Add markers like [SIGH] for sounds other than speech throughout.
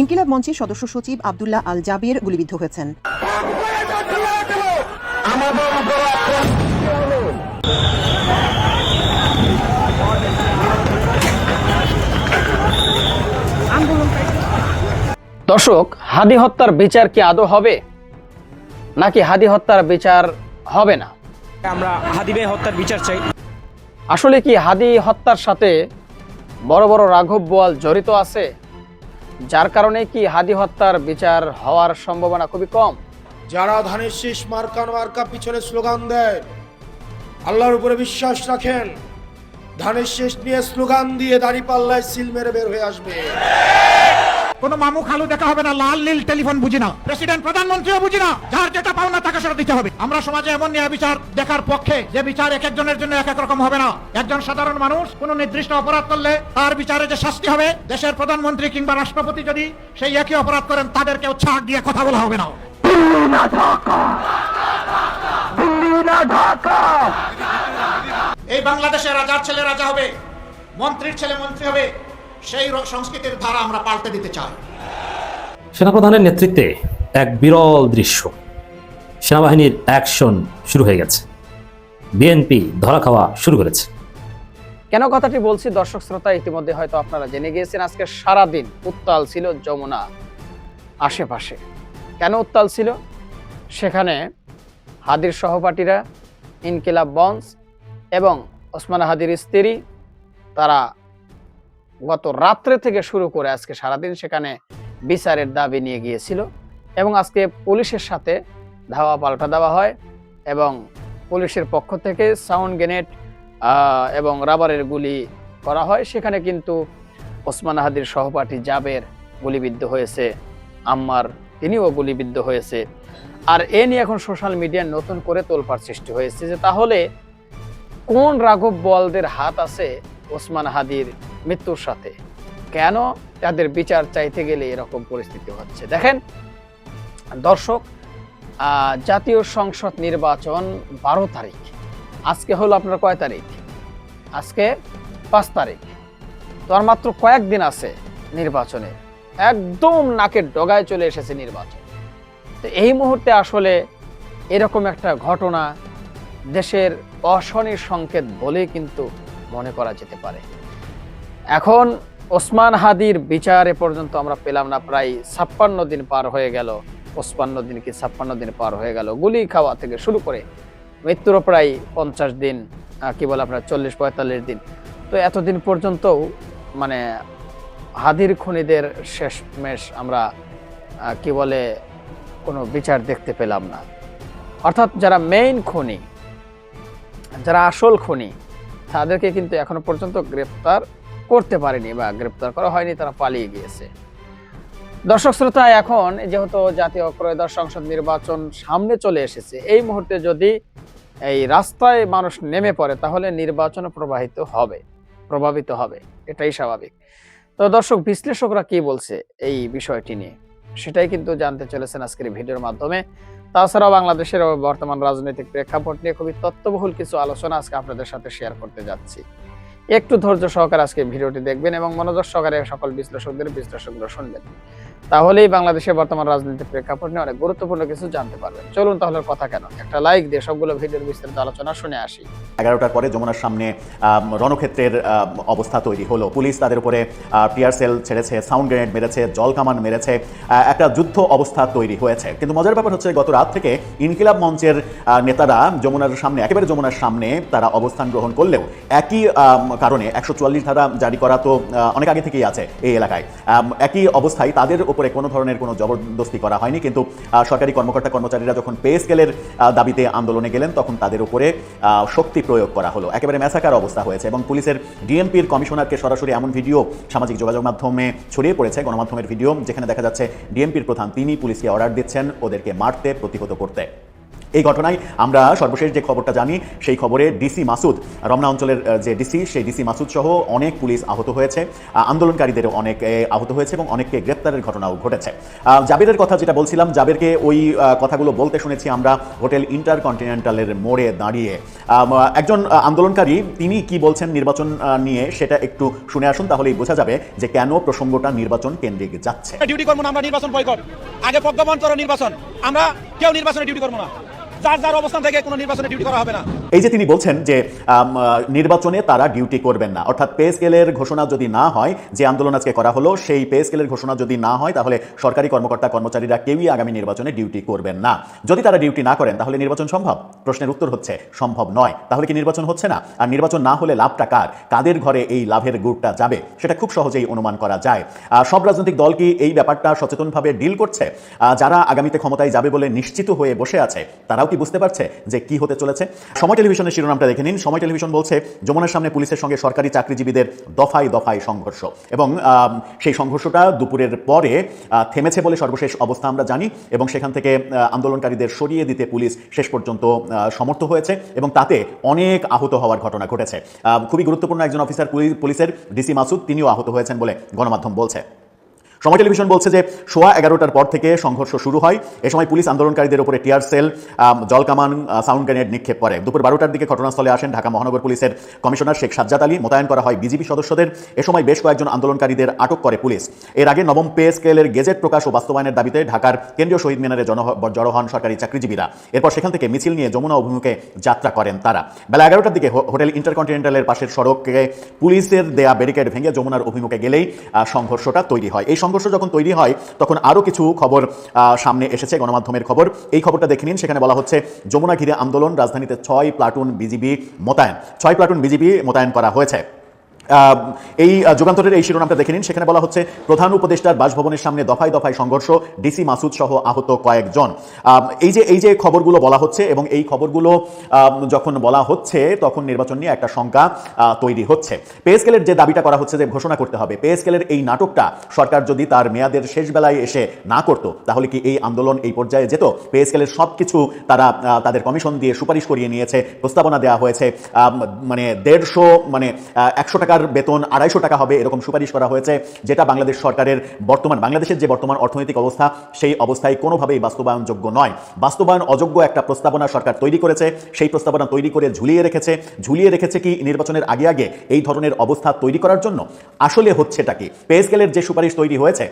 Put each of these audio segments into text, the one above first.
ইনকিলাব মঞ্চের সদস্য সচিব আবদুল্লাহ আল জাবের গুলিবিদ্ধ হয়েছেন। দর্শক হাদি হত্যার বিচার কি আদৌ হবে? নাকি হাদি হত্যার বিচার হবে না? আমরা হাদিবে হত্যার বিচার চাই। আসলে কি হাদি হত্যার সাথে বড় বড় রাঘব বোয়াল জড়িত আছে? যার কারণে কি হাদি হত্যার বিচার হওয়ার সম্ভাবনা খুবই কম? যারা ধানের শীষ মার্কান মার্কা পিছনে স্লোগান দেয়, আল্লাহর উপরে বিশ্বাস রাখেন। ধানের শেষ নিয়ে স্লোগান দিয়ে দাঁড়িয়ে পাল্লায় সিল মেরে বের হয়ে আসবে। কোনো মামু খালু দেখা হবে না লাল নীল টেলিফোন বুঝি না। প্রেসিডেন্ট প্রধানমন্ত্রীও বুঝি না। যার যেটা পাওনা তাকে সেটা দিতে হবে। আমরা সমাজে এমন ন্যায় বিচার দেখার পক্ষে যে বিচার এক একজনের জন্য এক এক রকম হবে না। একজন সাধারণ মানুষ কোন নির্দিষ্ট অপরাধ করলে তার বিচারে যে শাস্তি হবে দেশের প্রধানমন্ত্রী কিংবা রাষ্ট্রপতি যদি সেই একই অপরাধ করেন তাদেরকে ছাড় দিয়ে কথা বলা হবে না। এই বাংলাদেশে রাজার ছেলে রাজা হবে মন্ত্রীর ছেলে মন্ত্রী হবে। সেই সংস্কৃতির ধারা আমরা পাল্টে দিতে চাই। সেনাপ্রধানের নেতৃত্বে এক বিরল দৃশ্য। সেনাবাহিনীর অ্যাকশন শুরু হয়ে গেছে। বিএনপি ধরা খাওয়া শুরু করেছে। কেন কথাটি বলছি? দর্শক শ্রোতা ইতিমধ্যে হয়তো আপনারা জেনে গিয়েছেন আজকে সারাদিন উত্তাল ছিল যমুনা আশেপাশে। কেন উত্তাল ছিল? সেখানে হাদির সহপাঠীরা ইনকিলাব বন্স এবং ওসমান হাদির স্ত্রী তারা গত রাত্রে থেকে শুরু করে আজকে সারাদিন সেখানে বিচারের দাবি নিয়ে গিয়েছিল এবং আজকে পুলিশের সাথে ধাওয়া পাল্টা দেওয়া হয় এবং পুলিশের পক্ষ থেকে সাউন্ড গ্রেনেড এবং রাবারের গুলি করা হয়। সেখানে কিন্তু ওসমান হাদির সহপাঠী জাবের গুলিবিদ্ধ হয়েছে, আম্মার তিনিও গুলিবিদ্ধ হয়েছে। আর এ নিয়ে এখন সোশ্যাল মিডিয়ায় নতুন করে তোলপাড় সৃষ্টি হয়েছে যে তাহলে কোন রাঘব বলদের হাত আছে ওসমান হাদির মৃত্যুর সাথে। কেন তাদের বিচার চাইতে গেলে এরকম পরিস্থিতি হচ্ছে? দেখেন, দর্শক জাতীয় সংসদ নির্বাচন বারো তারিখ। আজকে হলো আপনার কয় তারিখ? আজকে পাঁচ তারিখ। তো আর মাত্র কয়েকদিন আছে নির্বাচনে। একদম নাকের ডগায় চলে এসেছে নির্বাচন। তো এই মুহূর্তে আসলে এরকম একটা ঘটনা দেশের অশনির সংকেত বলে কিন্তু মনে করা যেতে পারে। এখন ওসমান হাদির বিচার এ পর্যন্ত আমরা পেলাম না, প্রায় ছাপ্পান্ন দিন পার হয়ে গেল। পঁচপান্ন দিন কি ছাপ্পান্ন দিন পার হয়ে গেল। গুলি খাওয়া থেকে শুরু করে মৃত্যুরও প্রায় পঞ্চাশ দিন কি বলে আপনার চল্লিশ, পঁয়তাল্লিশ দিন। তো এতদিন পর্যন্তও মানে হাদির খুনিদের শেষমেশ আমরা কি বলে কোনো বিচার দেখতে পেলাম না। অর্থাৎ যারা মেইন খুনি, যারা আসল খুনি, তাদেরকে কিন্তু এখনও পর্যন্ত গ্রেপ্তার করতে পারেনি বা গ্রেপ্তার করা হয়নি, তারা পালিয়ে গিয়েছে। দর্শক শ্রোতা, এখন যেহেতু জাতীয় ত্রয়োদশ সংসদ নির্বাচন সামনে চলে এসেছে, এই মুহূর্তে যদি এই রাস্তায় মানুষ নেমে পড়ে, তাহলে নির্বাচন প্রবাহিত হবে, প্রভাবিত হবে, এটাই স্বাভাবিক। তো দর্শক, বিশ্লেষকরা কি বলছে এই বিষয়টি নিয়ে? সেটাই কিন্তু জানতে চলেছেন আজকের ভিডিওর মাধ্যমে। তাছাড়াও বাংলাদেশের বর্তমান রাজনৈতিক প্রেক্ষাপট নিয়ে খুবই তত্ত্ববহুল কিছু আলোচনা আজকে আপনাদের সাথে শেয়ার করতে যাচ্ছি। একটু ধৈর্য সহকারে আজকে ভিডিওটি দেখবেন এবং মনোযোগ সহকারে সকল বিশ্লেষকদের বিশ্লেষকগুলো শুনবেন। তাহলেই বাংলাদেশের বর্তমান রাজনৈতিক প্রেক্ষাপট নিয়ে অনেক গুরুত্বপূর্ণ কিছু জানতে পারবেন। চলুন তাহলে কথা কেন? একটা লাইক দিয়ে সবগুলো ভিডিওর বিস্তারিত আলোচনা শুনে আসি। এগারোটার পরে যমুনার সামনে রণক্ষেত্রের অবস্থা তৈরি হলো। পুলিশ তাদের উপরে টিয়ার সেল ছেড়েছে, সাউন্ড গ্রেনেড মেরেছে, জল কামান মেরেছে একটা যুদ্ধ অবস্থা তৈরি হয়েছে। কিন্তু মজার ব্যাপার হচ্ছে গত রাত থেকে ইনকিলাব মঞ্চের নেতারা যমুনার সামনে, একেবারে যমুনার সামনে তারা অবস্থান গ্রহণ করলেও একই কারণে একশো চুয়াল্লিশ ধারা জারি করা তো অনেক আগে থেকেই আছে এই এলাকায়। একই অবস্থায় তাদের উপরে কোনো ধরনের কোনো জবরদস্তি করা হয়নি, কিন্তু সরকারি কর্মকর্তা কর্মচারীরা যখন পে স্কেলের দাবিতে আন্দোলনে গেলেন, তখন তাদের উপরে শক্তি প্রয়োগ করা হলো। একেবারে ম্যাসাকার অবস্থা হয়েছে এবং পুলিশের ডিএমপির কমিশনারকে সরাসরি এমন ভিডিও সামাজিক যোগাযোগ মাধ্যমে ছড়িয়ে পড়েছে, গণমাধ্যমের ভিডিও, যেখানে দেখা যাচ্ছে ডিএমপির প্রধান, তিনি পুলিশকে অর্ডার দিচ্ছেন ওদেরকে মারতে, প্রতিহত করতে। এই ঘটনায় আমরা সর্বশেষ যে খবরটা জানি সেই খবরে ডিসি মাসুদ রমনা অঞ্চলের যে ডিসি সেই ডিসি মাসুদ সহ অনেক পুলিশ আহত হয়েছে। আন্দোলনকারীদেরও অনেক আহত হয়েছে এবং অনেককে গ্রেপ্তারের ঘটনাও ঘটেছে। আহ, জাবেরের কথা যেটা বলছিলাম জাবেরকে ওই কথাগুলো বলতে শুনেছি আমরা হোটেল ইন্টারকন্টিনেন্টালের মোড়ে দাঁড়িয়ে। একজন আন্দোলনকারী তিনি কি বলছেন নির্বাচন নিয়ে সেটা একটু শুনে আসুন তাহলেই বোঝা যাবে যে কেন প্রসঙ্গটা নির্বাচন কেন্দ্রিক যাচ্ছে। ডিউটি করব না আমরা নির্বাচন বয়কট। আগে প্রজ্ঞাপন করো নির্বাচন। আমরা কেউ নির্বাচনে ডিউটি করব না। যার যার অবস্থান থেকে কোনো নির্বাচনে ডিউটি করা হবে না। এই যে তিনি বলছেন যে নির্বাচনে তারা ডিউটি করবেন না। অর্থাৎ পে স্কেলের ঘোষণা যদি না হয়, যে আন্দোলন আজকে করা হলো, সেই পে স্কেলের ঘোষণা যদি না হয়, তাহলে সরকারি কর্মকর্তা, কর্মচারীরা কেউই আগামী নির্বাচনে ডিউটি করবেন না। যদি তারা ডিউটি না করেন, তাহলে নির্বাচন সম্ভব? প্রশ্নের উত্তর হচ্ছে, সম্ভব নয়। তাহলে কি নির্বাচন হচ্ছে না? আর নির্বাচন না হলে লাভটা কার? কাদের ঘরে এই লাভের গুড়টা যাবে? সেটা খুব সহজেই অনুমান করা যায়। সব রাজনৈতিক দল কি এই ব্যাপারটা সচেতনভাবে ডিল করছে? যারা আগামীতে ক্ষমতায় যাবে বলে নিশ্চিত হয়ে বসে আছে, তারাও কি বুঝতে পারছে যে কি হতে চলেছে? সময় টেলিভিশনের শিরোনামটা দেখে নিন। সময় টেলিভিশন বলছে, যমুনার সামনে পুলিশের সঙ্গে সরকারি চাকরিজীবীদের দফায় দফায় সংঘর্ষ। এবং সেই সংঘর্ষটা দুপুরের পরে থেমেছে বলে সর্বশেষ অবস্থা আমরা জানি এবং সেখান থেকে আন্দোলনকারীদের সরিয়ে দিতে পুলিশ শেষ পর্যন্ত সমর্থ হয়েছে এবং তাতে অনেক আহত হওয়ার ঘটনা ঘটেছে। খুবই গুরুত্বপূর্ণ একজন অফিসার পুলি- পুলিশের ডিসি মাসুদ, তিনিও আহত হয়েছেন বলে গণমাধ্যম বলছে। সময় টেলিভিশন বলছে যে সোয়া এগারোটার পর থেকে সংঘর্ষ শুরু হয়। এ সময় পুলিশ আন্দোলনকারীদের উপরে টিয়ার সেল জলকামান সাউন্ড গ্রেনেড নিক্ষেপ করে। দুপুর বারোটার দিকে ঘটনাস্থলে আসেন ঢাকা মহানগর পুলিশের কমিশনার শেখ সাজ্জাদ আলী। মোতায়েন করা হয় বিজিবি সদস্যদের। এ সময় বেশ কয়েকজন আন্দোলনকারীদের আটক করে পুলিশ। এর আগে নবম পে স্কেলের গেজেট প্রকাশ ও বাস্তবায়নের দাবিতে ঢাকার কেন্দ্রীয় শহীদ মিনারে জড়ো হন সরকারি চাকরিজীবীরা। এরপর সেখান থেকে মিছিল নিয়ে যমুনা অভিমুখে যাত্রা করেন তারা। বেলা এগারোটার দিকে হোটেল ইন্টারকন্টিনেন্টালের পাশের সড়কে পুলিশের দেয়া ব্যারিকেড ভেঙে যমুনার অভিমুখে গেলেই সংঘর্ষটা তৈরি হয়। এই সংঘর্ষ যখন তৈরি হয়, তখন আরও কিছু খবর সামনে এসেছে, গণমাধ্যমের খবর। এই খবরটা দেখে নিন, সেখানে বলা হচ্ছে, যমুনা ঘিরে আন্দোলন, রাজধানীতে ছয় প্লাটুন বিজিবি মোতায়েন। ছয় প্লাটুন বিজিবি মোতায়েন করা হয়েছে। এই যুগান্তরের এই শিরোনামটা দেখে নিন। সেখানে বলা হচ্ছে, প্রধান উপদেষ্টার বাসভবনের সামনে দফায় দফায় সংঘর্ষ, ডিসি মাসুদ সহ আহত কয়েকজন। এই যে এই যে খবরগুলো বলা হচ্ছে এবং এই খবরগুলো যখন বলা হচ্ছে, তখন নির্বাচন নিয়ে একটা শঙ্কা তৈরি হচ্ছে। পে স্কেলের যে দাবিটা করা হচ্ছে যে ঘোষণা করতে হবে পে স্কেলের এই নাটকটা সরকার যদি তার মেয়াদের শেষ বেলায় এসে না করতো, তাহলে কি এই আন্দোলন এই পর্যায়ে যেত? পে স্কেলের সব কিছু তারা তাদের কমিশন দিয়ে সুপারিশ করিয়ে নিয়েছে, প্রস্তাবনা দেওয়া হয়েছে মানে দেড়শো মানে একশো টাকার বেতন আড়াইশো টাকা হবে এরকম সুপারিশ করা হয়েছে, যেটা বাংলাদেশ সরকারের বর্তমান, বাংলাদেশের যে বর্তমান অর্থনৈতিক অবস্থা, সেই অবস্থায় কোনোভাবেই বাস্তবায়নযোগ্য নয়। বাস্তবায়ন অযোগ্য একটা প্রস্তাবনা সরকার তৈরি করেছে, সেই প্রস্তাবনা তৈরি করে ঝুলিয়ে রেখেছে। ঝুলিয়ে রেখেছে কি নির্বাচনের আগে আগে এই ধরনের অবস্থা তৈরি করার জন্য? আসলে হচ্ছেটা কি? পে স্কেলের যে সুপারিশ তৈরি হয়েছে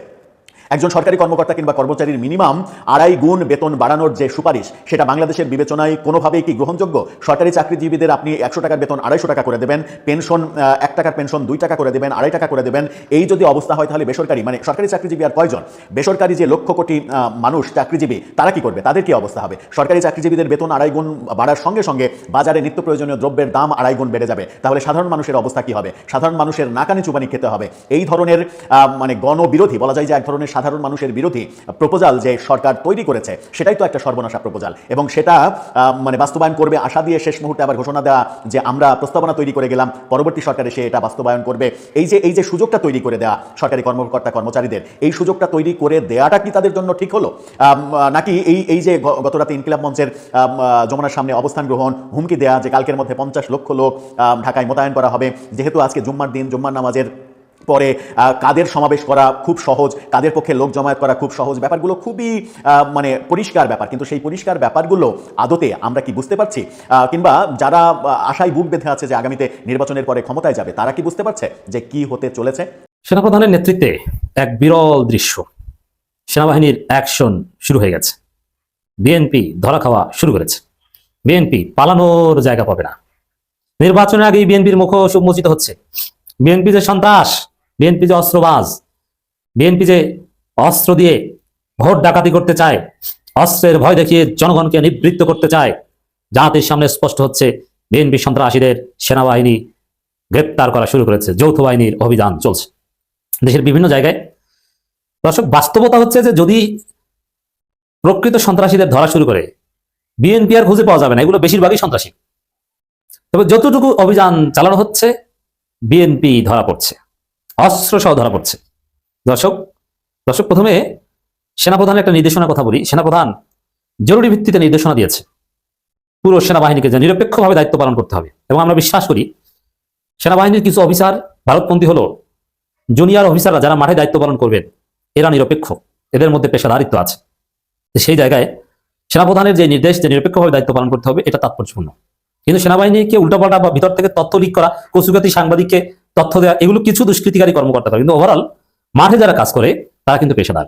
একজন সরকারি কর্মকর্তা কিংবা কর্মচারীর মিনিমাম আড়াই গুণ বেতন বাড়ানোর যে সুপারিশ, সেটা বাংলাদেশের বিবেচনায় কোনোভাবেই কি গ্রহণযোগ্য? সরকারি চাকরিজীবীদের আপনি একশো টাকার বেতন আড়াইশো টাকা করে দেবেন, পেনশন এক টাকার পেনশন দুই টাকা করে দেবেন, আড়াই টাকা করে দেবেন। এই যদি অবস্থা হয় তাহলে বেসরকারি মানে সরকারি চাকরিজীবী আর কয়জন? বেসরকারি যে লক্ষ কোটি মানুষ চাকরিজীবী, তারা কি করবে? তাদের কি অবস্থা হবে? সরকারি চাকরিজীবীদের বেতন আড়াই গুণ বাড়ার সঙ্গে সঙ্গে বাজারে নিত্য প্রয়োজনীয় দ্রব্যের দাম আড়াই গুণ বেড়ে যাবে। তাহলে সাধারণ মানুষের অবস্থা কি হবে? সাধারণ মানুষের নাকানি চুবানি খেতে হবে। এই ধরনের মানে গণবিরোধী, বলা যায় যে এক ধরনের সাধারণ মানুষের বিরোধী প্রপোজাল যে সরকার তৈরি করেছে, সেটাই তো একটা সর্বনাশা প্রপোজাল এবং সেটা মানে বাস্তবায়ন করবে আশা দিয়ে শেষ মুহূর্তে আবার ঘোষণা দেওয়া যে আমরা প্রস্তাবনা তৈরি করে গেলাম, পরবর্তী সরকার এসে এটা বাস্তবায়ন করবে। এই যে এই যে সুযোগটা তৈরি করে দেওয়া সরকারি কর্মকর্তা কর্মচারীদের, এই সুযোগটা তৈরি করে দেওয়াটা কি তাদের জন্য ঠিক হলো? নাকি এই এই যে গত রাতে ইনকিলাব মঞ্চের যমুনার সামনে অবস্থান গ্রহণ, হুমকি দেওয়া যে কালকের মধ্যে পঞ্চাশ লক্ষ লোক ঢাকায় মোতায়েন করা হবে, যেহেতু আজকে জুম্মার দিন, জুম্মার নামাজের পরে কাদের সমাবেশ করা খুব সহজ, কাদের পক্ষে লোক জমায়েত করা খুব সহজ, ব্যাপারগুলো খুবই মানে পরিষ্কার ব্যাপার। কিন্তু সেই পরিষ্কার ব্যাপারগুলো আদতে আমরা কি বুঝতে পারছি? কিংবা যারা আশায় বুক বেঁধে আছে যে আগামীতে নির্বাচনের পরে ক্ষমতায় যাবে, তারা কি বুঝতে পারছে যে কি হতে চলেছে? সেনাপ্রধানের নেতৃত্বে এক বিরল দৃশ্য। সেনাবাহিনীর অ্যাকশন শুরু হয়ে গেছে। বিএনপি ধরা খাওয়া শুরু করেছে। বিএনপি পালানোর জায়গা পাবে না। নির্বাচনের আগেই বিএনপির মুখ উন্মোচিত হচ্ছে। বিএনপি যে সন্ত্রাস বিএনপি যে অস্ত্রবাজ, বিএনপি যে অস্ত্র দিয়ে ভোট ডাকাতি করতে চায়, অস্ত্রের ভয় দেখিয়ে জনগণকে নিবৃত্ত করতে চায়, জাতির সামনে স্পষ্ট হচ্ছে বিএনপি সন্ত্রাসীদের সেনাবাহিনী গ্রেপ্তার করা শুরু করেছে, যৌথ বাহিনীর অভিযান চলছে। দেশের বিভিন্ন জায়গায় দর্শক, বাস্তবতা হচ্ছে যে যদি প্রকৃত সন্ত্রাসীদের ধরা শুরু করে, বিএনপি আর খুঁজে পাওয়া যাবে না, এগুলো বেশিরভাগই সন্ত্রাসী। তবে যতটুকু অভিযান চালানো হচ্ছে, বিএনপি ধরা পড়ছে। অস্ত্র সহ ধরা পড়ছে। দর্শক দর্শক, প্রথমে সেনাপ্রধানের একটা নির্দেশনার কথা বলি। সেনাপ্রধান জরুরি ভিত্তিতে নির্দেশনা দিয়েছে। পুরো সেনাবাহিনীকে যে নিরপেক্ষভাবে দায়িত্ব পালন করতে হবে। এবং আমরা বিশ্বাস করি, সেনাবাহিনীর কিছু অফিসার, ভারতপন্থী হলো, জুনিয়র অফিসাররা যারা মাঠে দায়িত্ব পালন করবেন, এরা নিরপেক্ষ। এদের মধ্যে পেশাদারিত্ব আছে। সেই জায়গায় সেনাপ্রধানের যে নির্দেশ, যে নিরপেক্ষভাবে দায়িত্ব পালন করতে হবে, এটা তাৎপর্যপূর্ণ। কিন্তু সেনাবাহিনীকে উল্টাপাল্টা বা ভিতর থেকে তথ্য লিক করা কচুগাতি সাংবাদিককে তথ্য দেওয়া এগুলো কিছু দুষ্কৃতিকারী কর্মকর্তা করে কিন্তু ওভারঅল মাঠে যারা কাজ করে, তারা কিন্তু পেশাদার।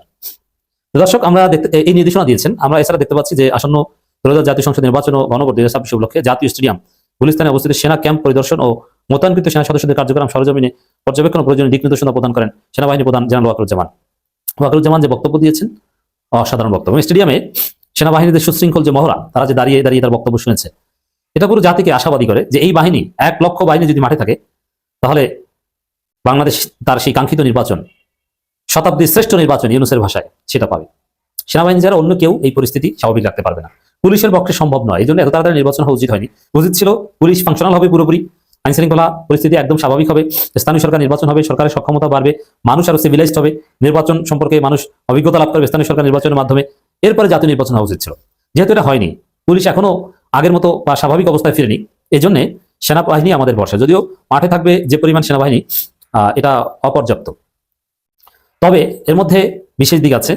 দর্শক, আমরা এই নির্দেশনা দিয়েছেন। আমরা এছাড়া দেখতে পাচ্ছি যে আসন্ন ত্রয়োদশ জাতীয় সংসদ নির্বাচন ও গণভোট দুই হাজার ছাব্বিশ উপলক্ষে জাতীয় স্টেডিয়াম, গুলিস্তানে অবস্থিত সেনা ক্যাম্প পরিদর্শন ও মোতায়েনকৃত সেনা সদস্যদের কার্যক্রম সরজমিনে পর্যবেক্ষণ প্রয়োজনীয় দিক নির্দেশনা প্রদান করেন সেনাবাহিনী প্রধান জেনারেল ওয়াকরুজ্জামান। ওয়াকরুজ্জামান যে বক্তব্য দিয়েছেন, অসাধারণ বক্তব্য। স্টেডিয়ামে সেনাবাহিনীদের সুশৃঙ্খল যে মহড়া, তারা যে দাঁড়িয়ে দাঁড়িয়ে তার বক্তব্য শুনেছে, এটা পুরো জাতিকে আশাবাদী করে যে এই বাহিনী এক লক্ষ বাহিনী যদি মাঠে থাকে তাহলে বাংলাদেশ তার সেই কাঙ্ক্ষিত নির্বাচন, শতাব্দীর শ্রেষ্ঠ নির্বাচন ইউনুসের ভাষায় সেটা পাবে। সেনাবাহিনী ছাড়া অন্য কেউ এই পরিস্থিতি স্বাভাবিক রাখতে পারবে না। পুলিশের পক্ষে সম্ভব নয়। এই জন্য এত তাড়াতাড়ি নির্বাচন হওয়া উচিত হয়নি। উচিত ছিল পুলিশ ফাংশনাল হবে পুরোপুরি। আইন শৃঙ্খলা পরিস্থিতি একদম স্বাভাবিক হবে। স্থানীয় সরকার নির্বাচন হবে, সরকারের সক্ষমতা বাড়বে, মানুষ আরও সিভিলাইজড হবে। নির্বাচন সম্পর্কে মানুষ অভিজ্ঞতা লাভ করবে স্থানীয় সরকার নির্বাচনের মাধ্যমে। এরপরে জাতীয় নির্বাচন হওয়া উচিত ছিল। যেহেতু এটা হয়নি, পুলিশ এখনও আগের মতো বা স্বাভাবিক অবস্থায় ফিরেনি। এই জন্য সেনাবাহিনী আমাদের ভরসা। যদিও মাঠে থাকবে যে পরিমাণ সেনাবাহিনী এটা অপর্যাপ্ত। তবে এর মধ্যে বিশেষ দিক আছে।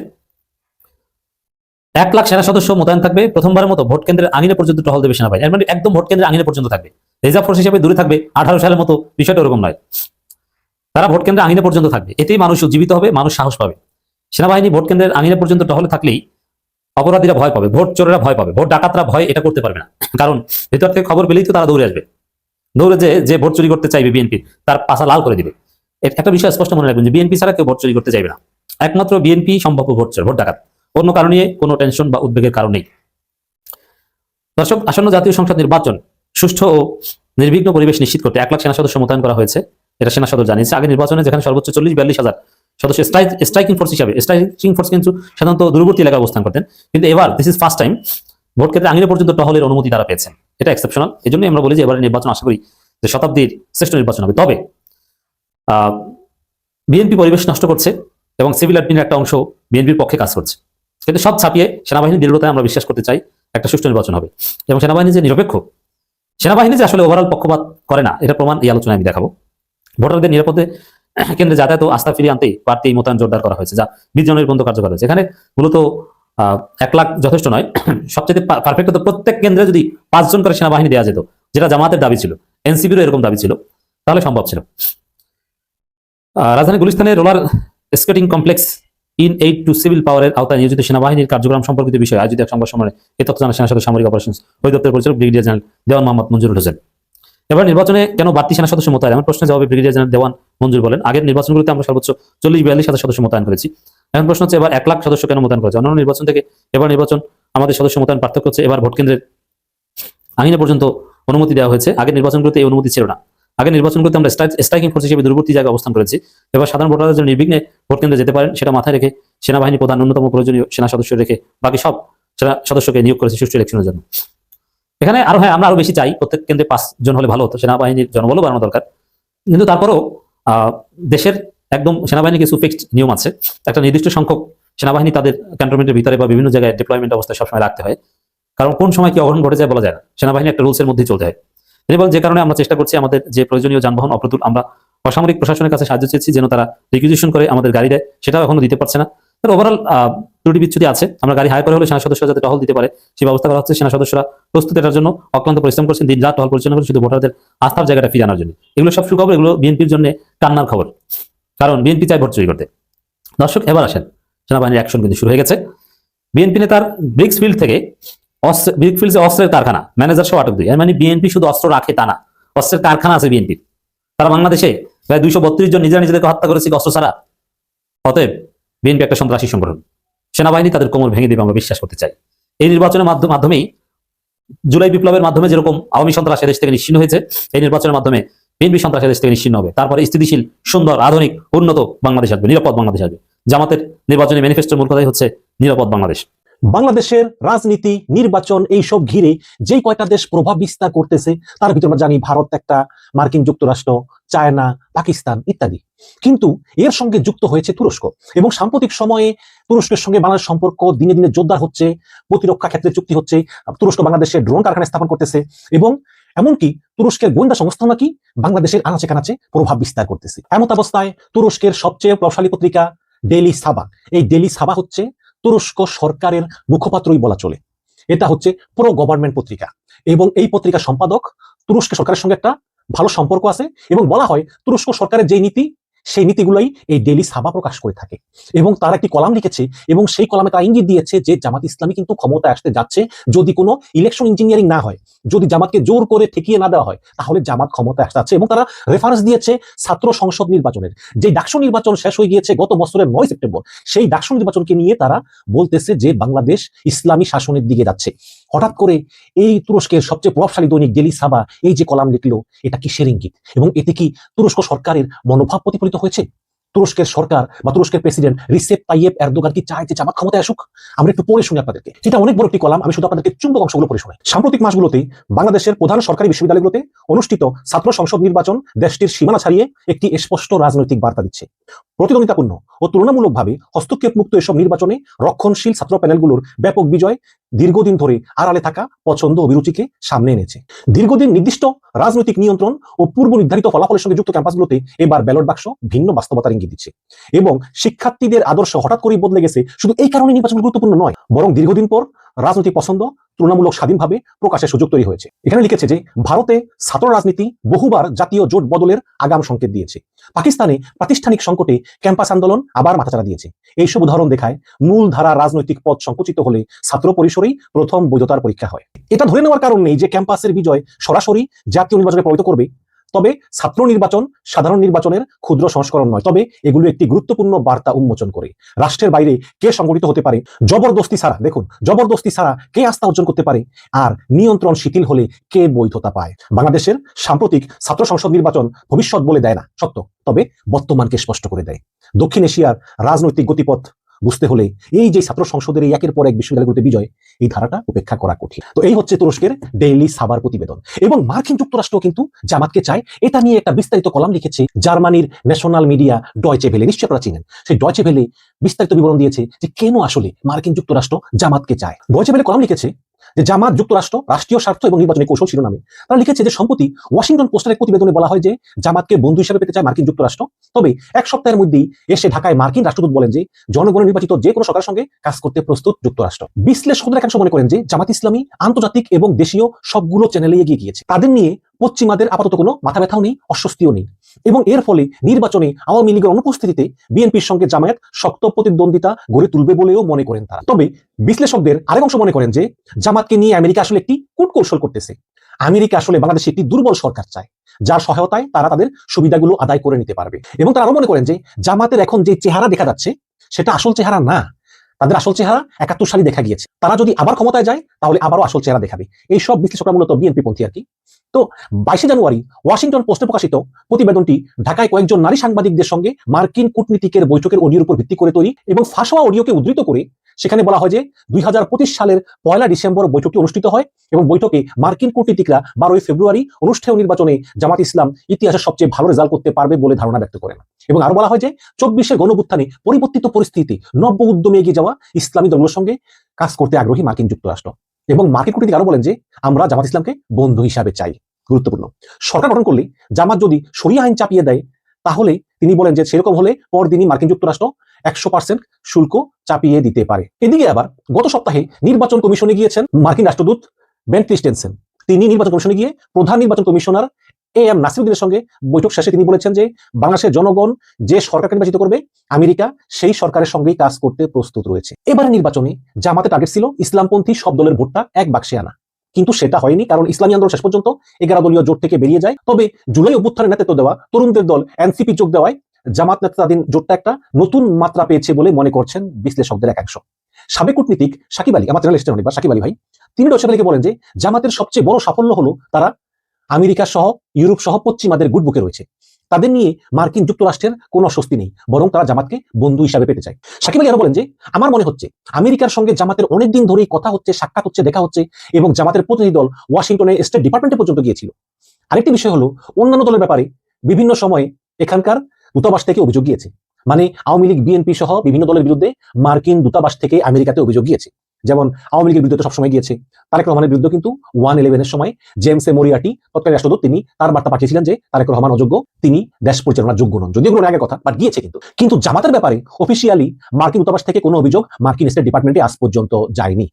এক লাখ সেনা সদস্য মোতায়েন থাকবে, প্রথমবারের মতো ভোট কেন্দ্রের আঙিনে পর্যন্ত টহল দেবে সেনাবাহিনী। মানে একদম ভোট কেন্দ্রের আঙিনে পর্যন্ত থাকবে। রিজার্ভ ফোর্স হিসেবে দূরে থাকবে, আঠারো সালের মতো, বিষয়টা ওরকম নয়। তারা ভোট কেন্দ্রের আঙিনে পর্যন্ত থাকবে। এতেই মানুষ উজ্জীবিত হবে, মানুষ সাহস পাবে। সেনাবাহিনী ভোট কেন্দ্রের আঙিনে পর্যন্ত টহলে থাকলেই অপরাধীরা ভয় পাবে, ভোট চোরেরা ভয় পাবে, ভোট ডাকাতরা ভয় এটা করতে পারবে না। কারণ ভেতর থেকে খবর পেলেই তো তারা দৌড়ে আসবে। দৌড়ে যে যে ভোট চুরি করতে চাইবে বিএনপি, তার পাশা লাল করে দিবে। একটা বিষয় স্পষ্ট মনে রাখবেন যে, বিএনপি ছাড়া কেউ ভোট চুরি করতে চাইবে না। একমাত্র বিএনপি সম্ভাব্য ভোট চোর, ভোট ডাকাত। অন্য কারণে কোনো টেনশন বা উদ্বেগের কারণ নেই। দর্শক, আসন্ন জাতীয় সংসদ নির্বাচন সুষ্ঠু ও নির্বিঘ্ন পরিবেশ নিশ্চিত করতে এক লাখ সেনা সদস্য মোতায়েন করা হয়েছে। এটা সেনা সদর জানিয়েছে। আগে নির্বাচনে যেখানে সর্বোচ্চ চল্লিশ, বিয়াল্লিশ হাজার সদস্য স্ট্রাইক স্ট্রাইকিং ফোর্স হিসাবে, স্ট্রাইকিং ফোর্স কিন্তু সাধারণত দূরবর্তী এলাকায় অবস্থান করতেন। কিন্তু এবার this is first time vote ক্ষেত্রে আঙিনে পর্যন্ত টহলের অনুমতি তারা পেয়েছেন। এটা এক্সেপশনাল এই জন্যই আমরা বলি যে এবারে নির্বাচন, আশা করি যে শতাব্দীর শ্রেষ্ঠ নির্বাচন হবে। তবে বিএনপি পরিবেশ নষ্ট করছে এবং সিভিল অ্যাডমিনের একটা অংশ বিএনপির পক্ষে কাজ করছে। কিন্তু সব ছাপিয়ে সেনাবাহিনীর দৃঢ়তায় আমরা বিশ্বাস করতে চাই একটা সুষ্ঠু নির্বাচন হবে। এবং সেনাবাহিনী যে নিরপেক্ষ, সেনাবাহিনী যে আসলে ওভারঅল পক্ষপাত করে না, এটা প্রমাণ এই আলোচনায় আমি দেখাবো। ভোটারদের নিরাপদে কেন্দ্রে যাতায়াত আস্থা ফিরিয়ে আনতেই এই মোতায়েন জোরদার করা হয়েছে, যা জনের পর্যন্ত কার্যকর হয়েছে। এখানে মূলত এক লাখ যথেষ্ট নয়। [CLEARS THROAT] সবচেয়ে পারফেক্ট হতো প্রত্যেক কেন্দ্রে যদি পাঁচজন করে সেনাবাহিনী দেওয়া যেত, যেটা জামাতের দাবি ছিল। এনসিবিরও এরকম দাবি ছিল। তাহলে সম্ভব ছিল। রাজধানী গুলিস্তানের roller skating complex in aid to civil পাওয়ারের আওতায় নিয়োজিত সেনাবাহিনীর কার্যক্রম সম্পর্কিত বিষয়ে আয়োজিত এক সংবাদ সম্মেলনে এ তথ্য জানান সেনা সদস্য সামরিক অপারেশন অধিদপ্তরের পরিচালক ব্রিগেডিয়ার জেনারেল দেওয়ান মোহাম্মদ মঞ্জুরুল হোসেন। এবার নির্বাচনে কেন বাড়তি সেনা সদস্য মোতায়েন? এমন প্রশ্নের জবাবে ব্রিগেডিয়ার জেনারেল দেওয়ান মঞ্জুর বলেন, আগের নির্বাচনগুলোতে আমরা সর্বোচ্চ চল্লিশ বিয়াল্লিশ সদস্য মোতায়েন করেছি। এখন প্রশ্ন হচ্ছে, এবার এক লাখ সদস্য কেন মোতায়েন করেছে অন্যান্য নির্বাচন থেকে এবার নির্বাচন আমাদের সদস্য মোতায়েন পার্থক্য হচ্ছে, এবার ভোট কেন্দ্রের আঙিনে পর্যন্ত অনুমতি দেওয়া হয়েছে। আগের নির্বাচনগুলোতে এই অনুমতি ছিল না। আগের নির্বাচনগুলোতে আমরা স্ট্রাইকিং ফোর্স হিসেবে দূরবর্তী জায়গায় অবস্থান করেছি। এবার সাধারণ ভোটাররা যেন নির্বিঘ্নে ভোট কেন্দ্রে যেতে পারেন, সেটা মাথায় রেখে সেনাবাহিনী প্রধান ন্যূনতম প্রয়োজনীয় সেনা সদস্য রেখে বাকি সব সেনা সদস্যকে নিয়োগ করেছে সুষ্ঠু ইলেকশনের জন্য। এখানে আরও হ্যাঁ আমরা আরও বেশি চাই, প্রত্যেক কেন্দ্রে পাঁচ জন হলে ভালো হতো, সেনাবাহিনীর জনবলও বাড়ানো দরকার। কিন্তু তারপরও দেশের একদম সেনাবাহিনীর কিছু ফিক্সড নিয়ম আছে। একটা নির্দিষ্ট সংখ্যক সেনাবাহিনী তাদের ক্যান্টনমেন্টের ভিতরে বা বিভিন্ন জায়গায় ডিপ্লয়মেন্ট অবস্থায় সবসময় রাখতে হয়। কারণ কোন সময় কি অঘটন ঘটে যায় বলা যায় না। সেনাবাহিনী একটা রুলসের মধ্যেই চলতে হয়। এবং যে কারণে আমরা চেষ্টা করছি আমাদের যে প্রয়োজনীয় যানবাহন অপ্রতুল, আমরা অসামরিক প্রশাসনের কাছে সাহায্য চেয়েছি যেন তারা রিকুইজিশন করে আমাদের গাড়ি দেয়। সেটাও এখনও দিতে পারছে না। ওভারঅল ত্রুটি বিচ্ছুতি আছে। আমরা গাড়ি হায়ার করে হলে সেনা সদস্যরা যাতে টহল দিতে পারে, সেই ব্যবস্থা করা হচ্ছে। সেনা সদস্যরা প্রস্তুত এটার জন্য অক্লান্ত পরিশ্রম করছেন। দিন রাত টহল পরিচালনা করে শুধু ভোটারদের আস্থার জায়গাটা ফিরে আনার জন্য। এগুলো সব সুখবর, এগুলো বিএনপির জন্য কান্নার খবর। কারণ বিএনপি চায় ভোট চুরি করতে। দর্শক, এবার আসেন। সেনাবাহিনীর অ্যাকশন কিন্তু শুরু হয়ে গেছে। বিএনপি নেতার ব্রিক্স ফিল্ড থেকে অস্ত্র ব্রিক্স ফিল্ডে অস্ত্রের কারখানা ম্যানেজার সহ আটক দুই। মানে বিএনপি শুধু অস্ত্র রাখে তা না, অস্ত্রের কারখানা আছে বিএনপির। তারা বাংলাদেশে প্রায় দুইশো বত্রিশ জন নিজেরা নিজেদেরকে হত্যা করেছে অস্ত্র ছাড়া। অতএব বিএনপি একটা সন্ত্রাসী সংগঠন। সেনাবাহিনী তাদের কোমর ভেঙে দেবে, আমরা বিশ্বাস করতে চাই। এই নির্বাচনের মাধ্যম- মাধ্যমেই জুলাই বিপ্লবের মাধ্যমে যেরকম আওয়ামী সন্ত্রাস দেশ থেকে নিশ্চিন্ন হয়েছে, এই নির্বাচনের মাধ্যমে বিএনপি সন্ত্রাস দেশ থেকে নিশ্চিন্ন হবে। তারপরে স্থিতিশীল, সুন্দর, আধুনিক, উন্নত বাংলাদেশ আসবে, নিরাপদ বাংলাদেশ আসবে। জামাতের নির্বাচনী ম্যানিফেস্টোর মূল কথাই হচ্ছে নিরাপদ বাংলাদেশ। বাংলাদেশের রাজনীতি, নির্বাচন এই সব ঘিরে যেই কয়টা দেশ প্রভাব বিস্তার করতেছে, তার ভিতরে আমরা জানি ভারত একটা, মার্কিন যুক্তরাষ্ট্র, চায়না, পাকিস্তান ইত্যাদি। কিন্তু এর সঙ্গে যুক্ত হয়েছে তুরস্ক এবং সাম্প্রতিক সময়ে তুরস্কের সঙ্গে বাংলাদেশ সম্পর্ক দিনে দিনে জোরদার হচ্ছে, প্রতিরক্ষা ক্ষেত্রে চুক্তি হচ্ছে, তুরস্ক বাংলাদেশে ড্রোন কারখানা স্থাপন করতেছে এবং এমনকি তুরস্কের গোয়েন্দা সংস্থা নাকি বাংলাদেশের আনাচে কানাচে প্রভাব বিস্তার করতেছে। এমত অবস্থায় তুরস্কের সবচেয়ে প্রভাবশালী পত্রিকা ডেলি সাবা এই ডেলি সাবা হচ্ছে তুরস্ক সরকারের মুখপাত্রই বলা চলে। এটা হচ্ছে প্রো গভর্নমেন্ট পত্রিকা এবং এই পত্রিকার সম্পাদক তুরস্ক সরকারের সঙ্গে একটা ভালো সম্পর্ক আছে এবং বলা হয় তুরস্ক সরকারের যে নীতি সেই নীতিগুলোই এই ডেলি সাবা প্রকাশ করে থাকে। এবং তারা একটি কলাম লিখেছে এবং সেই কলামে তারা ইঙ্গিত দিয়েছে যে জামাত ইসলামী কিন্তু ক্ষমতায় আসতে যাচ্ছে যদি কোনো ইলেকশন ইঞ্জিনিয়ারিং না হয়, যদি জামাতকে জোর করে ঠেকিয়ে না দেওয়া হয়, তাহলে জামাত ক্ষমতায় আসতে যাচ্ছে। এবং তারা রেফারেন্স দিয়েছে ছাত্র সংসদ নির্বাচনের। যে ডাকসু নির্বাচন শেষ হয়ে গিয়েছে গত বছরের নয় সেপ্টেম্বর, সেই ডাকসু নির্বাচনকে নিয়ে তারা বলতেছে যে বাংলাদেশ ইসলামী শাসনের দিকে যাচ্ছে। হঠাৎ করে এই তুরস্কের সবচেয়ে প্রভাবশালী দৈনিক ডেলি সাবা এই যে কলাম লিখলো, এটা কিসের ইঙ্গিত এবং এতে কি তুরস্ক সরকারের মনোভাব প্রতিফলিত হয়েছে? তুরস্কের সরকার বা তুরস্কের প্রেসিডেন্ট রিসেপ তাইয়েব এরদোগান কি চায় যে জামাত ক্ষমতায় আসুক? আমরা একটু পড়ে শুনি আপনাদেরকে। এটা অনেক বড় একটি কলাম, আমি শুধু আপনাদেরকে চুম্বক অংশগুলো পড়ে শোনাই। সাম্প্রতিক মাসগুলোতে বাংলাদেশের প্রধান সরকারি বিশ্ববিদ্যালয়গুলোতে অনুষ্ঠিত ছাত্র সংসদ নির্বাচন দেশটির সীমানা ছাড়িয়ে একটি স্পষ্ট রাজনৈতিক বার্তা দিচ্ছে। প্রতিদ্বন্দ্বিতাপূর্ণ ও তুলনামূলকভাবে হস্তক্ষেপ মুক্ত এসব নির্বাচনে রক্ষণশীল ছাত্র প্যানেলগুলোর ব্যাপক বিজয় দীর্ঘদিন ধরে আড়ালে থাকা পছন্দ অভিরুচিকে সামনে এনেছে। দীর্ঘদিন নির্দিষ্ট রাজনৈতিক নিয়ন্ত্রণ ও পূর্ব নির্ধারিত ফলাফলের সঙ্গে যুক্ত ক্যাম্পাসগুলোতে এবার ব্যালট বাক্স ভিন্ন বাস্তবতার ইঙ্গিত দিচ্ছে এবং শিক্ষার্থীদের আদর্শ হঠাৎ করেই বদলে গেছে শুধু এই কারণে নির্বাচন গুরুত্বপূর্ণ নয়, বরং দীর্ঘদিন পর রাজনৈতিক পছন্দ তুলনামূলক স্বাধীনভাবে প্রকাশের সুযোগ তৈরি হয়েছে। এখানে লিখেছে যে, ভারতে ছাত্র রাজনীতি বহুবার জাতীয় জোট বদলের আগাম সংকেত দিয়েছে। পাকিস্তানে প্রাতিষ্ঠানিক সংকটে ক্যাম্পাস আন্দোলন আবার মাথাচাড়া দিয়েছে। এইসব উদাহরণ দেখায় মূল ধারা রাজনৈতিক পথ সংকুচিত হলে ছাত্র পরিসরেই প্রথম বৈধতার পরীক্ষা হয়। এটা ধরে নেওয়ার কারণ নেই যে ক্যাম্পাসের বিজয় সরাসরি জাতীয় নির্বাচনে প্রভাবিত করবে। তবে ছাত্র নির্বাচন সাধারণ নির্বাচনের ক্ষুদ্র সংস্করণ নয়। তবে এগুলো একটি গুরুত্বপূর্ণ বার্তা উন্মোচন করে। রাষ্ট্রের বাইরে কে সংগঠিত হতে পারে? জবরদস্তি ছাড়া, দেখুন, জবরদস্তি ছাড়া কে আস্থা অর্জন করতে পারে? আর নিয়ন্ত্রণ শিথিল হলে কে বৈধতা পায়? বাংলাদেশের সাম্প্রতিক ছাত্র সংসদ নির্বাচন ভবিষ্যৎ বলে দেয় না, সত্য। তবে বর্তমানকে স্পষ্ট করে দেয়। দক্ষিণ এশিয়ার রাজনৈতিক গতিপথ বুঝতে হলে এই যে ছাত্র সংসদের এই একের পর এক বিশ্ববিদ্যালয়গুলোতে বিজয়, এই ধারাটা উপেক্ষা করা কঠিন। তো এই হচ্ছে তুরস্কের ডেইলি সাবার প্রতিবেদন। এবং মার্কিন যুক্তরাষ্ট্র কিন্তু জামাতকে চায়, এটা নিয়ে একটা বিস্তারিত কলাম লিখেছে জার্মানির ন্যাশনাল মিডিয়া ডয়চে ভেলে। নিশ্চয় আপনারা চিনেন। সেই ডয়চে ভেলে বিস্তারিত বিবরণ দিয়েছে যে কেন আসলে মার্কিন যুক্তরাষ্ট্র জামাতকে চায়। ডয়চে ভেলে কলাম লিখেছে যে জামাত যুক্তরাষ্ট্র, রাষ্ট্রীয় স্বার্থ এবং নির্বাচনী কৌশল শিরোনামে। তারা লিখেছে যে সম্প্রতি ওয়াশিংটন পোস্টের এক প্রতিবেদনে বলা হয় যে জামাতকে বন্ধু হিসেবে পেতে চায় মার্কিন যুক্তরাষ্ট্র। তবে এক সপ্তাহের মধ্যেই এসে ঢাকায় মার্কিন রাষ্ট্রদূত বলেন যে জনগণের নির্বাচিত যে কোনো সরকারের সঙ্গে কাজ করতে প্রস্তুত যুক্তরাষ্ট্র। বিশ্লেষকদের একাংশ মনে করেন যে জামাত ইসলামী, আন্তর্জাতিক এবং দেশীয় সবগুলো চ্যানেলে এগিয়ে গিয়েছে। তাদের নিয়ে পশ্চিমাদের আপাতত কোনো মাথা ব্যথাও নেই, অস্বস্তিও নেই। এবং এর ফলে নির্বাচনে আওয়ামী লীগের অনুপস্থিতিতে বিএনপির সঙ্গে জামায়াত শক্ত প্রতিদ্বন্দ্বিতা গড়ে তুলবে বলেও মনে করেন তারা। তবে বিশ্লেষকদের আরেক অংশ মনে করেন যে জামাতকে নিয়ে আমেরিকা আসলে একটি কূটকৌশল করতেছে। আমেরিকা আসলে বাংলাদেশে একটি দুর্বল সরকার চায়, যার সহায়তায় তারা তাদের সুবিধাগুলো আদায় করে নিতে পারবে। এবং তারা আরও মনে করেন যে জামাতের এখন যে চেহারা দেখা যাচ্ছে, সেটা আসল চেহারা না। তাদের আসল চেহারা একাত্তর সালে দেখা গিয়েছে। তারা যদি আবার ক্ষমতায় যায়, তাহলে আবারও আসল চেহারা দেখাবে। এই সব বিশ্লেষকরা মূলত বিএনপি পন্থী আর কি। তো বাইশে জানুয়ারি ওয়াশিংটন পোস্টে প্রকাশিত প্রতিবেদনটি ঢাকায় কয়েকজন নারী সাংবাদিকদের সঙ্গে মার্কিন কূটনীতিকের বৈঠকের অডিওর উপর ভিত্তি করে তৈরি এবং ফাঁস হওয়া অডিওকে উদ্ধৃত করে সেখানে বলা হয় যে দুই হাজার পঁচিশ সালের পয়লা ডিসেম্বর বৈঠকটি অনুষ্ঠিত হয় এবং বৈঠকে মার্কিন কূটনীতিকরা বারোই ফেব্রুয়ারি অনুষ্ঠেয় নির্বাচনে জামাত ইসলাম ইতিহাসের সবচেয়ে ভালো রেজাল্ট করতে পারবে বলে ধারণা ব্যক্ত করেন। এবং আরও বলা হয় যে চব্বিশে গণবুত্থানে পরিবর্তিত পরিস্থিতি নব্য উদ্যমে এগিয়ে যাওয়া ইসলামী দলগুলোর সঙ্গে কাজ করতে আগ্রহী মার্কিন যুক্তরাষ্ট্র। এবং মার্কিন কূটনীতিক আরও বলেন যে, আমরা জামাত ইসলামকে বন্ধু হিসাবে চাই। গুরুত্বপূর্ণ। সরকার গঠন করলে জামাত যদি সরিয়া আইন চাপিয়ে দেয়, তাহলে তিনি বলেন যে, সেরকম হলে পরদিনই মার্কিন যুক্তরাষ্ট্র একশো পার্সেন্ট শুল্ক চাপিয়ে দিতে পারে। এদিকে আবার গত সপ্তাহে নির্বাচন কমিশনে গিয়েছেন মার্কিন রাষ্ট্রদূত বেন ক্রিস্টেনসেন। তিনি নির্বাচন কমিশনে গিয়ে প্রধান নির্বাচন কমিশনার এ এম নাসিরুদ্দিনের সঙ্গে বৈঠক শেষে তিনি বলেছেন যে, বাংলাদেশের জনগণ যে সরকারকে নির্বাচিত করবে, আমেরিকা সেই সরকারের সঙ্গেই কাজ করতে প্রস্তুত রয়েছে। এবারে নির্বাচনে জামাতে টার্গেট ছিল ইসলামপন্থী সব দলের ভোটটা এক বাক্সে আনা। কিন্তু সেটা হয়নি, কারণ ইসলামী আন্দোলন শেষ পর্যন্ত এগারো দলীয় জোট থেকে বেরিয়ে যায়। তবে জুলাই অভ্যুত্থানের নেতৃত্ব দেওয়া তরুণদের দল এনসিপি যোগ দেওয়ায় জামাত নেতাধীন জোটটা একটা নতুন মাত্রা পেয়েছে বলে মনে করছেন বিশ্লেষকদের একাংশ। সাবেক কূটনীতিক সাকিব আলী, আমার চ্যানেল অনেকবার সাকিব আলী ভাই, তিনি রসেবেলিকে বলেন যে, জামাতের সবচেয়ে বড় সাফল্য হলো তারা আমেরিকা সহ, ইউরোপ সহ, পশ্চিমাদের গুড বুকে রয়েছে। তাদের নিয়ে মার্কিন যুক্তরাষ্ট্রের কোনো অস্বস্তি নেই, বরং তারা জামাতকে বন্ধু হিসাবে পেতে চায়। সাকিব আলী আরও বলেন যে, আমার মনে হচ্ছে, আমেরিকার সঙ্গে জামাতের অনেকদিন ধরেই কথা হচ্ছে, সাক্ষাৎ হচ্ছে, দেখা হচ্ছে এবং জামাতের প্রতিনিধি দল ওয়াশিংটনে স্টেট ডিপার্টমেন্টে পর্যন্ত গিয়েছিল। আরেকটি বিষয় হলো, অন্যান্য দলের ব্যাপারে বিভিন্ন সময়ে এখানকার দূতাবাস থেকে অভিযোগ গিয়েছে। মানে আওয়ামী লীগ, বিএনপি সহ বিভিন্ন দলের বিরুদ্ধে মার্কিন দূতাবাস থেকে আমেরিকাতে অভিযোগ গিয়েছে। যেমন আওয়ামী লীগের বিরুদ্ধে সবসময় গিয়েছে। তারেক রহমানের বিরুদ্ধে কিন্তু ওয়ান ইলেভেনের সময় জেমস এ মরিয়াটি তৎকালীন রাষ্ট্রদূত, তিনি তার বার্তা পাঠিয়েছিলেন যে তারেক রহমান অযোগ্য, তিনি দেশ পরিচালনার যোগ্য নন। যদিও কোনো কথা বাট গিয়েছে কিন্তু। কিন্তু জামাতের ব্যাপারে অফিসিয়ালি মার্কিন দূতাবাস থেকে কোনো অভিযোগ মার্কিন স্টেট ডিপার্টমেন্টে আজ পর্যন্ত যায়নি।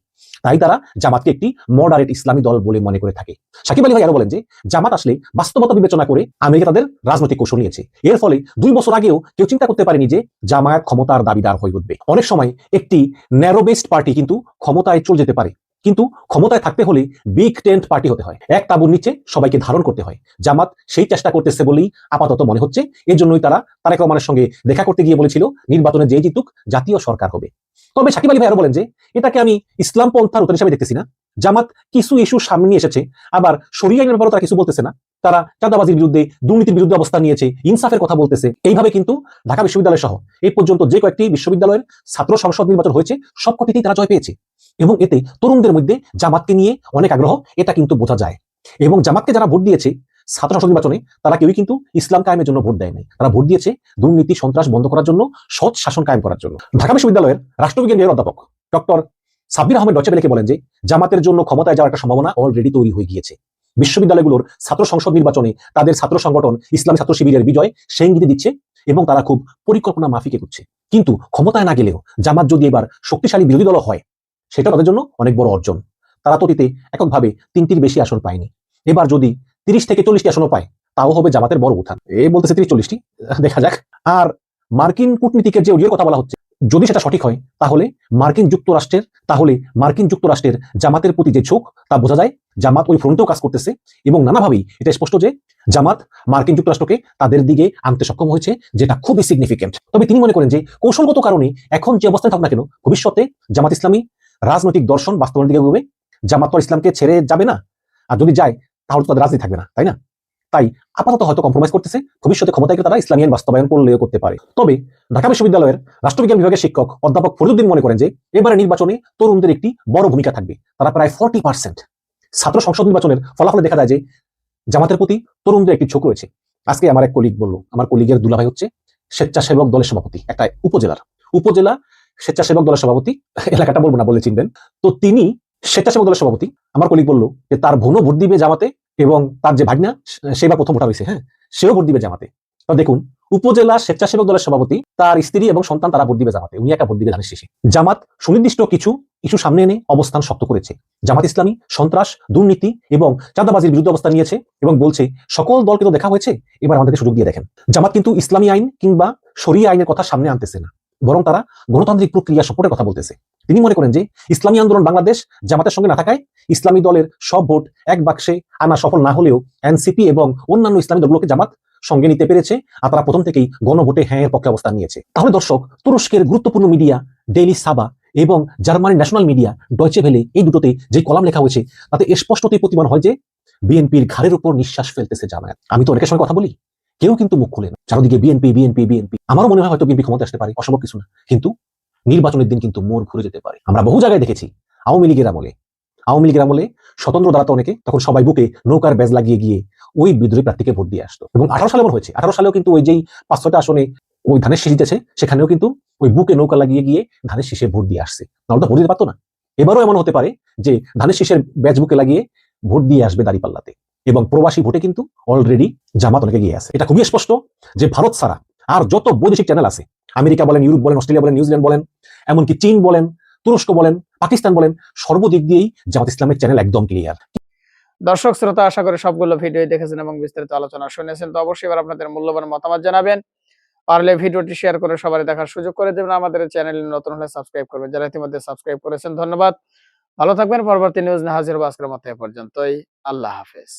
তাই তারা জামাতকে একটি মডারেট ইসলামী দল বলে মনে করে থাকে। সাকিব আলী ভাই আরও বলেন যে, জামাত আসলে বাস্তবতা বিবেচনা করে আমেরিকা তাদের রাজনৈতিক কৌশল নিয়েছে। এর ফলে দুই বছর আগেও কেউ চিন্তা করতে পারেনি যে, জামায়াত ক্ষমতার দাবিদার হয়ে উঠবে। অনেক সময় একটি ন্যারো বেসড পার্টি কিন্তু ক্ষমতায় চলে যেতে পারে। কিন্তু ক্ষমতায় থাকতে হলে বিগ টেন্ট পার্টি হতে হয়। এক তাবুর নিচে সবাইকে ধারণ করতে হয়। জামাত সেই চেষ্টা করতেছে বলেই আপাতত মনে হচ্ছে। এর জন্যই তারা তারেক রহমানের সঙ্গে দেখা করতে গিয়ে বলেছিল, নির্বাচনে যে জিতুক জাতীয় সরকার হবে। তবে সাকিব আলী ভাই আরও বলেন যে, এটাকে আমি ইসলাম পন্থার উত্তর হিসাবে দেখতেছি না। জামাত কিছু ইস্যু সামনে এসেছে, আবার সরিয়া আইনের ব্যাপারে তারা কিছু বলতেছে না। তারা চাঁদাবাজির বিরুদ্ধে, দুর্নীতির বিরুদ্ধে অবস্থান নিয়েছে, ইনসাফের কথা বলতেছে। এইভাবে কিন্তু ঢাকা বিশ্ববিদ্যালয় সহ এই পর্যন্ত যে কয়েকটি বিশ্ববিদ্যালয়ের ছাত্র সংসদ নির্বাচন হয়েছে সবকটিতেই তারা জয় পেয়েছে। এবং এতে তরুণদের মধ্যে জামাতকে নিয়ে অনেক আগ্রহ, এটা কিন্তু বোঝা যায়। এবং জামাতকে যারা ভোট দিয়েছে ছাত্র সংসদ নির্বাচনে তারা কেউই কিন্তু ইসলাম কায়েমের জন্য ভোট দেয় তারা ভোট দিয়েছে দুর্নীতি, সন্ত্রাস বন্ধ করার জন্য, সৎ শাসন কায়েম করার জন্য। ঢাকা বিশ্ববিদ্যালয়ের রাষ্ট্রবিজ্ঞান বিভাগের অধ্যাপক ডক্টর সাব্বির আহমেদ ডচেবেলেকে বলেন যে, জামাতের জন্য ক্ষমতায় যাওয়ার একটা সম্ভাবনা অলরেডি তৈরি হয়ে গিয়েছে। বিশ্ববিদ্যালয়গুলোর ছাত্র সংসদ নির্বাচনে তাদের ছাত্র সংগঠন ইসলামী ছাত্র শিবিরের বিজয় সেই ইঙ্গিতে দিচ্ছে এবং তারা খুব পরিকল্পনা মাফিকে করছে। কিন্তু ক্ষমতায় না গেলেও জামাত যদি এবার শক্তিশালী বিরোধী দল হয়, সেটা তাদের জন্য অনেক বড় অর্জন। তারা তো এককভাবে তিনটির বেশি আসন পায়নি। এবার যদি তিরিশ থেকে চল্লিশটি আসনও পায়। তাও হবে জামাতের বড় উত্থান। এ বলতেছে তিরিশ চল্লিশটি, দেখা যাক। আর মার্কিন কূটনীতিকের যে অডিওর কথা বলা হচ্ছে, যদি সেটা সঠিক হয়, তাহলে মার্কিন যুক্তরাষ্ট্রের, তাহলে মার্কিন যুক্তরাষ্ট্রের জামাতের প্রতি যে ঝোঁক, তা বোঝা যায় জামাত ওই ফ্রন্টেও কাজ করতেছে এবং নানাভাবেই এটা স্পষ্ট যে জামাত মার্কিন যুক্তরাষ্ট্রকে তাদের দিকে আনতে সক্ষম হয়েছে, যেটা খুবই সিগনিফিকেন্ট তবে তিনি মনে করেন যে কৌশলগত কারণে এখন যে অবস্থায় থাকুক না কেন, ভবিষ্যতে জামাত ইসলামী রাজনৈতিক দর্শন বাস্তবনের দিকে এগোবে। জামাত ইসলামকে ছেড়ে যাবে না। আর যদি যায় তাহলে তাদের রাজনীতি থাকবে না, তাই না? তাই আপাতত হয়তো কম্প্রোমাইজ করতেছে, ভবিষ্যতে ক্ষমতাকে তারা ইসলামী আইন বাস্তবায়ন করলেও করতে পারে। তবে ঢাকা বিশ্ববিদ্যালয়ের রাষ্ট্রবিজ্ঞান বিভাগের শিক্ষক অধ্যাপক ফরিদুদ্দিন মনে করেন যে এবারে নির্বাচনে তরুণদের একটি বড় ভূমিকা থাকবে। তারা প্রায় ফর্টি পার্সেন্ট ছাত্র সংসদ নির্বাচনের ফলাফলে দেখা যায় যে, জামাতের প্রতি তরুণদের একটি ঝোঁক রয়েছে। আজকে আমার এক কলিগ বলল, আমার কলিগের দুলাভাই হচ্ছে স্বেচ্ছাসেবক দলের সভাপতি, একটা উপজেলার। উপজেলা স্বেচ্ছাসেবক দলের সভাপতি, এলাকাটা বলব না বলে চিনবেন। তো তিনি স্বেচ্ছাসেবক দলের সভাপতি। আমার কলিগ বলল যে, তার বোনও ভোট দিবে জামাতে এবং তার যে ভাগনা সেবার প্রথম ভোটার হয়েছে। হ্যাঁ সেও ভোট দিবে জামাতে। দেখুন, উপজেলা স্বেচ্ছাসেবক দলের সভাপতি, তার স্ত্রী এবং সন্তান তারা ভোট দিবে জামাতে। উনি একা ভোট দিবে ধানের শেষে। জামাত সুনির্দিষ্ট কিছু ইস্যু সামনে এনে অবস্থান শক্ত করেছে। জামাত ইসলামী, সন্ত্রাস, দুর্নীতি এবং চাঁদাবাজির বিরুদ্ধে অবস্থান নিয়েছে এবং বলছে, সকল দলকে তো দেখা হয়েছে, এবার আমাদেরকে সুযোগ দিয়ে দেখেন। জামাত কিন্তু ইসলামী আইন কিংবা শরিয়া আইনের কথা সামনে আনতেছে না, বরং তারা গণতান্ত্রিক প্রক্রিয়া সপোর্টের কথা বলতেছে। তিনি মনে করেন যে ইসলামী আন্দোলন বাংলাদেশ জামাতের সঙ্গে না থাকায় ইসলামী দলের সব ভোট এক বাক্সে আনা সফল না হলেও এনসিপি এবং অন্যান্য ইসলামী দলগুলোকে জামাত সঙ্গে নিতে পেরেছে আর তারা প্রথম থেকেই গণভোটে হ্যাঁ এর পক্ষে অবস্থান নিয়েছে। তাহলে দর্শক, তুরস্কের গুরুত্বপূর্ণ মিডিয়া ডেইলি সাবা এবং জার্মানির ন্যাশনাল মিডিয়া ডয়চে ভেলে এই দুটোতে যে কলাম লেখা হয়েছে, তাতে স্পষ্টতই প্রতিমান হয় যে বিএনপির ঘাড়ের উপর নিঃশ্বাস ফেলতেছে জামায়াত। আমি তো অনেকের সঙ্গে কথা বলি, কেউ কিন্তু মুখ খুলে না। চারদিকে বিএনপি বিএনপি বিএনপি। আমারও মনে হয় হয়তো বিএনপি ক্ষমতা আসতে পারে, অসম্ভব কিছু না। কিন্তু নির্বাচনের দিন কিন্তু মোড় ঘুরে যেতে পারে। আমরা বহু জায়গায় দেখেছি, আওয়ামী লীগের আমলে। আওয়ামী লীগের আমলে স্বতন্ত্র দাঁড়াতো অনেকে তখন সবাই বুকে নৌকার ব্যাজ লাগিয়ে গিয়ে ওই বিদ্রোহী প্রার্থীকে ভোট দিয়ে আসতো। এবং আঠারো সালে হয়েছে। আঠারো সালেও কিন্তু ওই যেই পাঁচ ছটা আসনে ওই ধানের শীষ দিতেছে সেখানেও কিন্তু ওই বুকে নৌকা লাগিয়ে গিয়ে ধানের শীষে ভোট দিয়ে আসছে। নাহলে তো ভোট দিতে পারতো না। এবারও এমন হতে পারে যে ধানের শীষের ব্যাজ বুকে লাগিয়ে ভোট দিয়ে আসবে দাঁড়িপাল্লাতে। এবং প্রবাসী ভোটে কিন্তু অলরেডি জামাত অনেকে গিয়ে আছে। এটা খুবই স্পষ্ট যে ভারত ছাড়া আর যত বৈদেশিক চ্যানেল আছে আমেরিকা বলেন, ইউরোপ বলেন, অস্ট্রেলিয়া বলেন, নিউজিল্যান্ড বলেন, এমনকি চীন বলেন, তুরস্ক বলেন, পাকিস্তান বলেন, সর্বদিক দিয়েই জামাত ইসলামের চ্যানেল একদম ক্লিয়ার দর্শক, শ্রোতা, আশা করি সবগুলো ভিডিও দেখেছেন এবং বিস্তারিত আলোচনা শুনেছেন। তো অবশ্যই এবার আপনাদের মূল্যবান মতামত জানাবেন। পারলে ভিডিওটি শেয়ার করে সবাই দেখার সুযোগ করে দেবেন। আমাদের চ্যানেল নতুন হলে সাবস্ক্রাইব করবেন। যারা ইতিমধ্যে সাবস্ক্রাইব করেছেন, ধন্যবাদ। ভালো থাকবেন। পরবর্তী নিউজ না হাজির বাস্কের মতো এ পর্যন্তই। আল্লাহ হাফেজ।